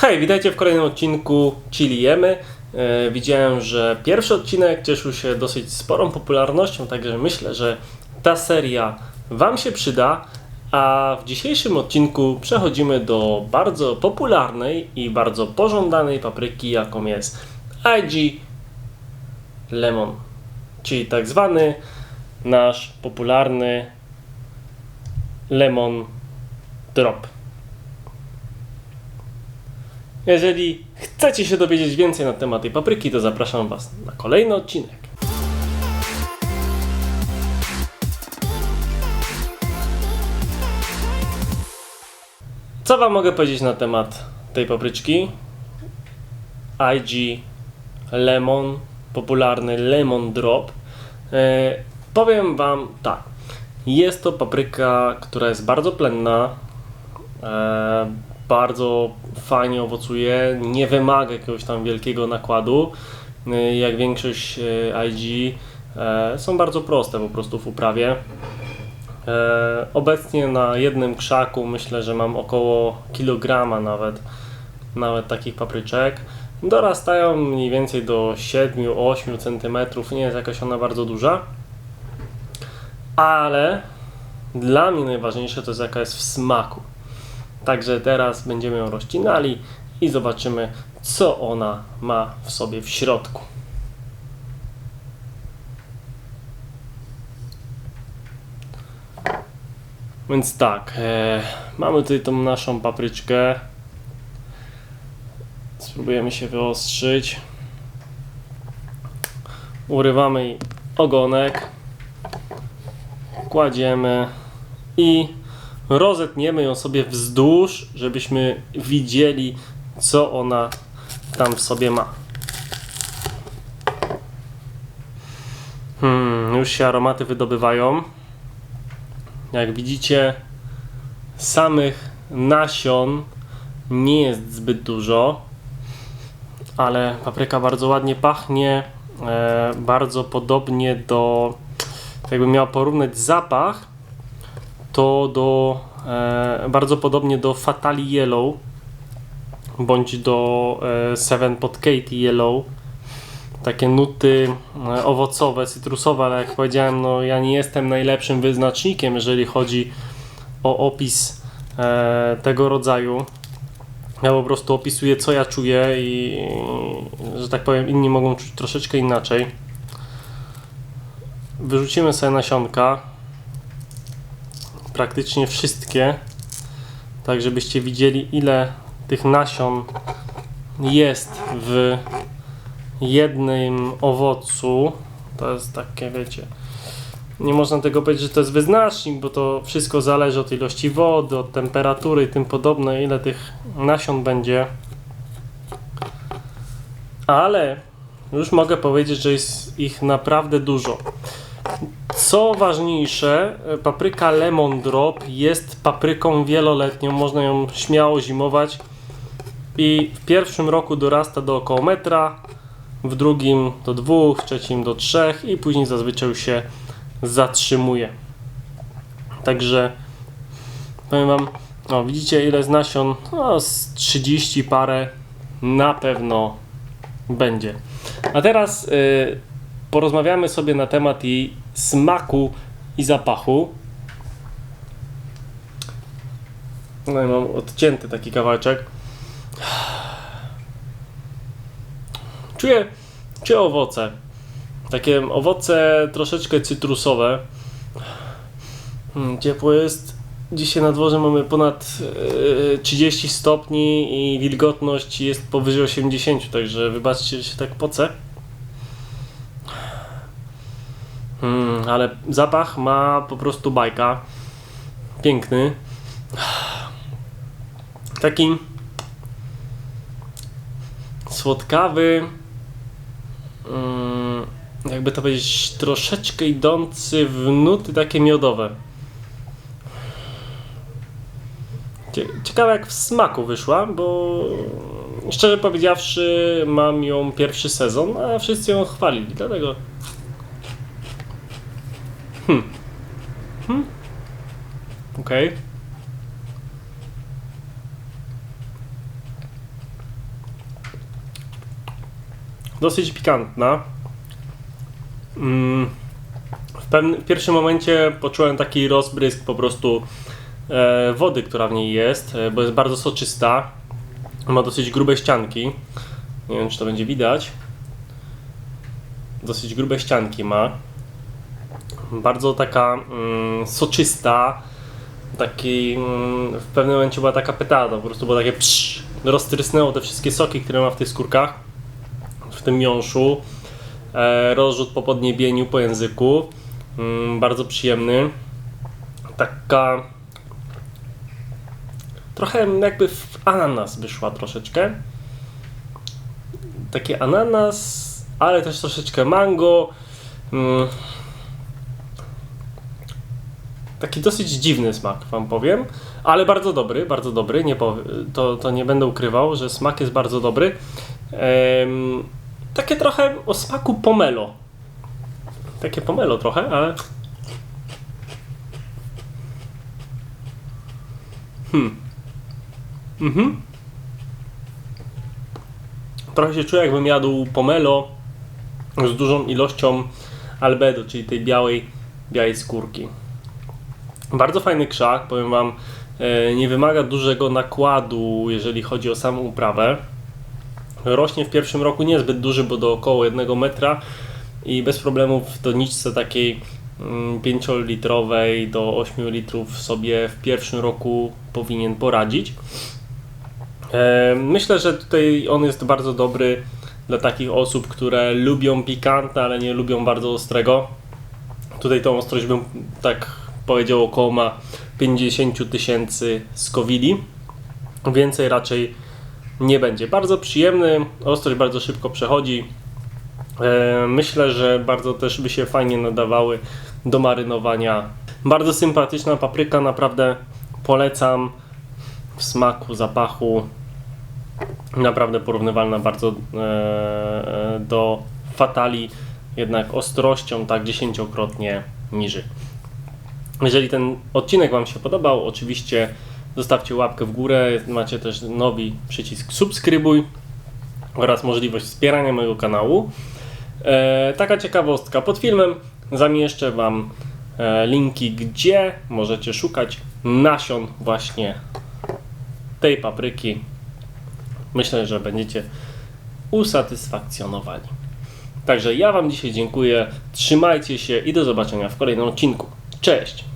Hej, witajcie w kolejnym odcinku Chili Jemy. E, widziałem, że pierwszy odcinek cieszył się dosyć sporą popularnością, także myślę, że ta seria Wam się przyda. A w dzisiejszym odcinku przechodzimy do bardzo popularnej i bardzo pożądanej papryki, jaką jest IG Lemon, czyli tak zwany nasz popularny lemon drop. Jeżeli chcecie się dowiedzieć więcej na temat tej papryki, to zapraszam Was na kolejny odcinek. Co Wam mogę powiedzieć na temat tej papryczki? IG Lemon, popularny Lemon Drop. E, powiem Wam tak. Jest to papryka, która jest bardzo plenna, e, bardzo fajnie owocuje, nie wymaga jakiegoś tam wielkiego nakładu. E, jak większość e, IG e, są bardzo proste po prostu w uprawie. Obecnie na jednym krzaku myślę, że mam około kilograma nawet, nawet takich papryczek. Dorastają mniej więcej do 7-8 cm, nie jest jakaś ona bardzo duża. Ale dla mnie najważniejsze to jest jaka jest w smaku. Także teraz będziemy ją rozcinali i zobaczymy, co ona ma w sobie w środku. Więc tak, e, mamy tutaj tą naszą papryczkę. Spróbujemy się wyostrzyć. Urywamy ogonek. Kładziemy i rozetniemy ją sobie wzdłuż, żebyśmy widzieli, co ona tam w sobie ma. Hmm, już się aromaty wydobywają. Jak widzicie, samych nasion nie jest zbyt dużo, ale papryka bardzo ładnie pachnie, e, bardzo podobnie do, jakbym miał porównać zapach, to do, e, bardzo podobnie do Fatali Yellow, bądź do e, Seven Pot Katie Yellow. Takie nuty e, owocowe, cytrusowe, ale jak powiedziałem, no ja nie jestem najlepszym wyznacznikiem, jeżeli chodzi o opis e, tego rodzaju. Ja po prostu opisuję, co ja czuję i, że tak powiem, inni mogą czuć troszeczkę inaczej. Wyrzucimy sobie nasionka. Praktycznie wszystkie. Tak, żebyście widzieli, ile tych nasion jest w jednym owocu. To jest takie, wiecie, nie można tego powiedzieć, że to jest wyznacznik, bo to wszystko zależy od ilości wody, od temperatury i tym podobne, ile tych nasion będzie. Ale już mogę powiedzieć, że jest ich naprawdę dużo. Co ważniejsze, papryka Lemon Drop jest papryką wieloletnią, można ją śmiało zimować i w pierwszym roku dorasta do około metra, w drugim do dwóch, w trzecim do trzech i później zazwyczaj się zatrzymuje. Także powiem Wam, no widzicie ile z nasion, no z 30 parę na pewno będzie. A teraz y, porozmawiamy sobie na temat jej smaku i zapachu. No i mam odcięty taki kawałeczek. Czuję, czuję owoce. Takie owoce troszeczkę cytrusowe. Hmm, ciepło jest. Dzisiaj na dworze mamy ponad e, 30 stopni i wilgotność jest powyżej 80, także wybaczcie, że się tak poce. Hmm, ale zapach ma po prostu bajka. Piękny. Taki słodkawy. Mm, jakby to powiedzieć, troszeczkę idący w nuty takie miodowe. Cie- Ciekawe jak w smaku wyszła, bo szczerze powiedziawszy mam ją pierwszy sezon, a wszyscy ją chwalili, dlatego... Mhm. Okej. Okay. Dosyć pikantna. Mm. W, w pierwszym momencie poczułem taki rozbrysk po prostu e, wody, która w niej jest, e, bo jest bardzo soczysta. Ma dosyć grube ścianki. Nie wiem, czy to będzie widać. Dosyć grube ścianki ma. Bardzo taka mm, soczysta. Taki, mm, w pewnym momencie była taka petarda, po prostu było takie psz, roztrysnęło te wszystkie soki, które ma w tych skórkach, w tym miąższu. E, rozrzut po podniebieniu, po języku. Mm, bardzo przyjemny. Taka trochę jakby w ananas by szła troszeczkę. Taki ananas, ale też troszeczkę mango. Mm. Taki dosyć dziwny smak, wam powiem, ale bardzo dobry, bardzo dobry. Nie pow- to, to nie będę ukrywał, że smak jest bardzo dobry. Em, takie trochę o smaku pomelo. Takie pomelo trochę, ale. Hmm. Mhm. Trochę się czuję, jakbym jadł pomelo z dużą ilością albedo, czyli tej białej, białej skórki. Bardzo fajny krzak, powiem Wam, e, nie wymaga dużego nakładu, jeżeli chodzi o samą uprawę. Rośnie w pierwszym roku niezbyt duży, bo do około 1 metra i bez problemów w doniczce takiej 5-litrowej do 8 litrów sobie w pierwszym roku powinien poradzić. E, Myślę, że tutaj on jest bardzo dobry dla takich osób, które lubią pikantne, ale nie lubią bardzo ostrego. Tutaj tą ostrość bym tak powiedział około ma 50 tysięcy skowili. Więcej raczej nie będzie. Bardzo przyjemny, ostrość bardzo szybko przechodzi. E, Myślę, że bardzo też by się fajnie nadawały do marynowania. Bardzo sympatyczna papryka, naprawdę polecam w smaku, zapachu. Naprawdę porównywalna bardzo e, do fatali, jednak ostrością tak dziesięciokrotnie niżej. Jeżeli ten odcinek Wam się podobał, oczywiście zostawcie łapkę w górę. Macie też nowy przycisk subskrybuj oraz możliwość wspierania mojego kanału. E, taka ciekawostka. Pod filmem zamieszczę Wam e, linki, gdzie możecie szukać nasion właśnie tej papryki. Myślę, że będziecie usatysfakcjonowani. Także ja Wam dzisiaj dziękuję. Trzymajcie się i do zobaczenia w kolejnym odcinku. Cześć!